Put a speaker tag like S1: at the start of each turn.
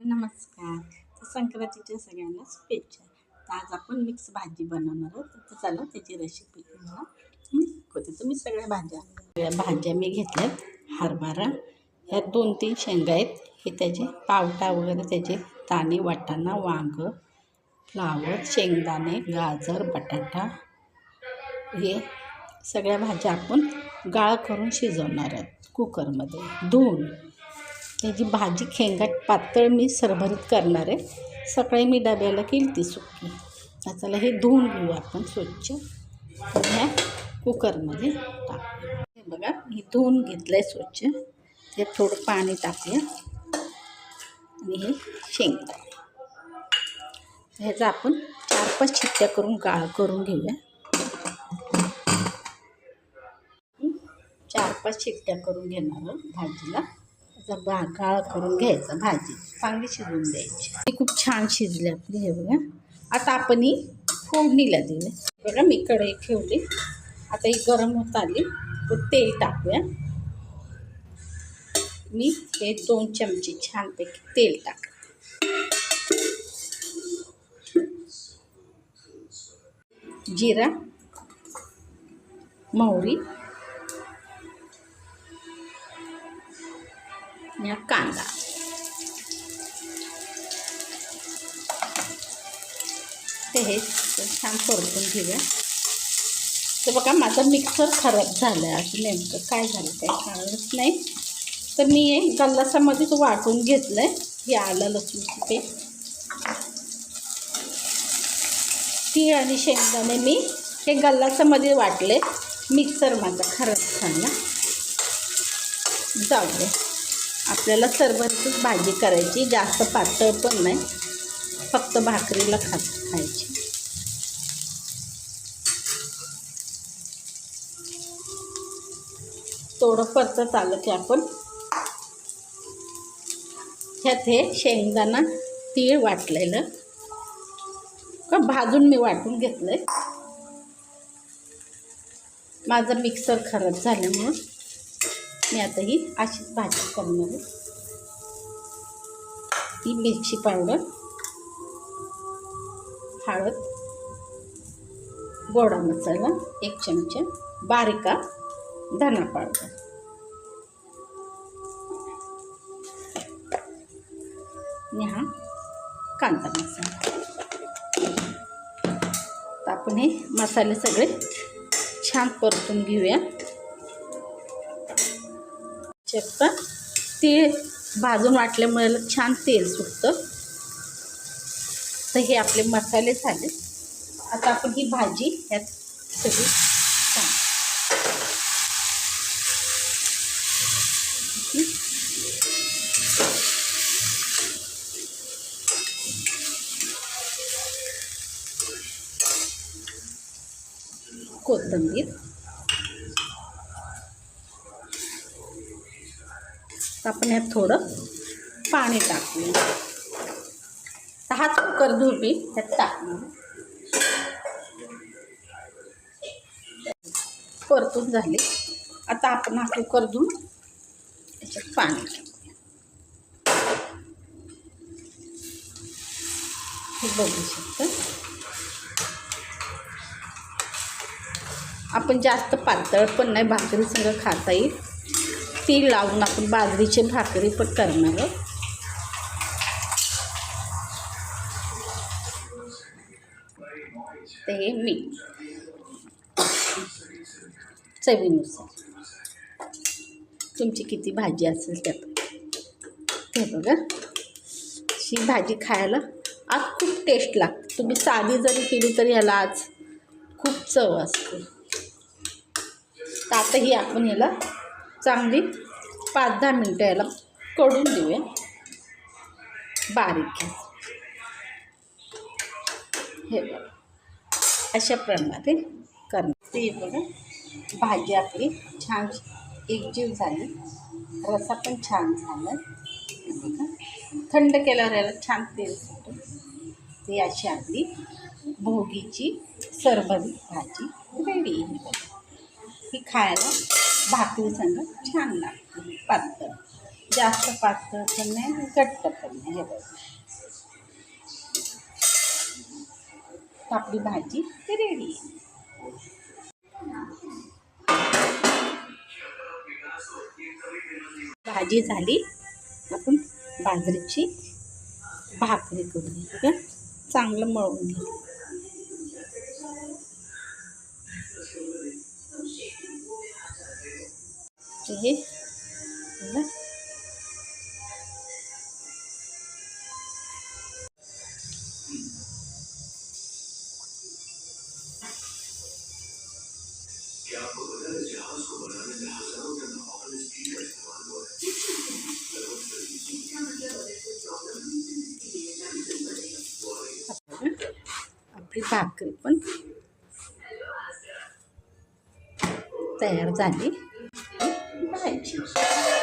S1: नमस्कार. तर संक्रांतीच्या सगळ्यांना शुभेच्छा. तर आज आपण मिक्स भाजी बनवणार आहोत. तर चला त्याची रेसिपी तुम्हाला मी दाखवते तुम्ही सगळ्या भाज्या. सगळ्या भाज्या मी घेतल्यात. हरभरा ह्या दोन तीन शेंगा आहेत. हे त्याचे पावटा वगैरे त्याचे दाणे वाटाणा वांग फ्लावर शेंगदाणे गाजर बटाटा. हे सगळ्या भाज्या आपण गाळ करून शिजवणार आहोत कुकरमध्ये धुवून. त्याची भाजी खेंगाट पातळ मी सरभरीत करणार आहे. सकाळी मी डब्याला केली ती सुकी. त्याचाला चला हे धुवून घेऊ आपण स्वच्छ. ह्या कुकरमध्ये टाकूया हे बघा मी धुवून घेतलं आहे स्वच्छ. त्यात थोडं पाणी टाकूया. आणि हे शेंगा ह्याचा आपण चार पाच शिट्ट्या करून गाळ करून घेऊया. चार पाच शिट्ट्या करून घेणार आहोत भाजीला. त्याचा बा गाळ करून घ्यायचा भाजी चांगली शिजवून द्यायची. ती खूप छान शिजली आपली हे बघा. आता आपण ही फोडणीला दिली बघा मी कढई ठेवली. आता ही गरम होत आली. तर तेल टाकूया. मी हे दोन चमचे छानपैकी तेल टाक जिरा मोहरी आणि कांदा ते हे छान परतून घेऊया तर बघा माझा मिक्सर खराब झाला आहे असं नेमकं काय झालं काय कळलंच नाही. तर मी हे गल्लासामध्येच वाटून घेतलं आहे हे आलं लसूणची ते तीळ आणि शेंगदाणे मी हे गल्लासामध्ये वाटले. मिक्सर माझा खराब झाला. जाऊ दे. आपल्याला सर्वांचीच भाजी करायची जास्त पातळ पण नाही फक्त भाकरीला खा खायची. थोडं परतत आलं की आपण ह्यात हे शेंगदाणा तीळ वाटलेलं. का भाजून मी वाटून घेतलं आहे माझं मिक्सर खराब झाल्यामुळं मी आता ही अशीच भाजी करणार आहे. ही मिरची पावडर हळद गोडा मसाला एक चमचा बारीका धना पावडर. आणि हा कांदा मसाला. आपण हे मसाले सगळे छान परतून घेऊया. शकता. तीळ भाजून वाटल्यामुळे छान तेल सुटतं. तर हे आपले मसाले झाले. आता आपण ही भाजी ह्यात सगळी कोथिंबीर. आपण यात थोडं पाणी टाकूया. तर हाच कुकर धुवून मी टाकणार. परतून झाले. आता आपण हा कुकर धुवून त्याच्यात पाणी टाकूया. हे बघू शकतो. आपण जास्त पातळ पण नाही भाकरी सगळं खाता येईल. ती लावून आपण बाजरीची भाकरी पण करणार आहोत. ते मी. मीठ चवीनुसार. तुमची किती भाजी असेल त्यात? हे बघा. ही भाजी खायला आज खूप टेस्ट लागते. तुम्ही साधी जरी केली तरी ह्याला आज खूप चव असते. तर आता ही आपण याला चांगली पाच दहा मिनटं याला कढून देऊया. बारीक हे बघा. अशा प्रमाणे करणार. ते बघा भाजी आपली छान एकजीव झाली. रसा पण छान झाला. बघा. थंड केल्यावर याला छान तेल सुटतं ती अशी आपली भोगीची सरबरी भाजी रेडी बघा ही खायला भाकरी संग छान लागते पातळ. जास्त पातळ पण नाही घट्ट पण नाही हे बघ. आपली भाजी रेडी भाजी झाली आपण बाजरीची भाकरी करून चांगलं मळून घेऊ. हे बघा. आपली भाकरी पण तयार झाली objetivos